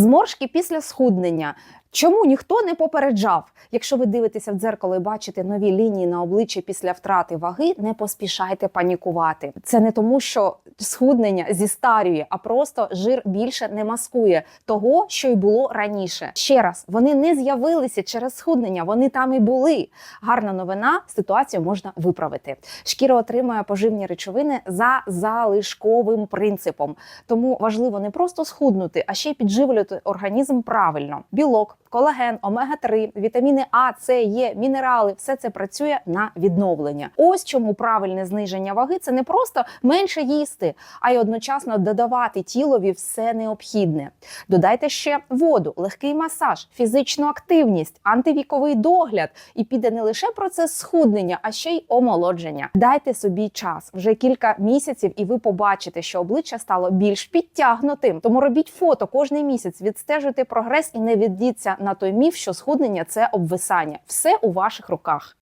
Зморшки після схуднення. Чому ніхто не попереджав? Якщо ви дивитеся в дзеркало і бачите нові лінії на обличчі після втрати ваги, не поспішайте панікувати. Це не тому, що схуднення зістарює, а просто жир більше не маскує того, що й було раніше. Ще раз, вони не з'явилися через схуднення, вони там і були. Гарна новина, ситуацію можна виправити. Шкіра отримує поживні речовини за залишковим принципом. Тому важливо не просто схуднути, а ще й підживлювати організм правильно. Білок, колаген, омега-3, вітаміни А, С, Є, мінерали все це працює на відновлення. Ось чому правильне зниження ваги це не просто менше їсти, а й одночасно додавати тілові все необхідне. Додайте ще воду, легкий масаж, фізичну активність, антивіковий догляд, і піде не лише процес схуднення, а ще й омолодження. Дайте собі час вже кілька місяців, і ви побачите, що обличчя стало більш підтягнутим. Тому робіть фото кожний місяць, відстежуйте прогрес і не ведіться на той міф, що схуднення це обвисання. Все у ваших руках.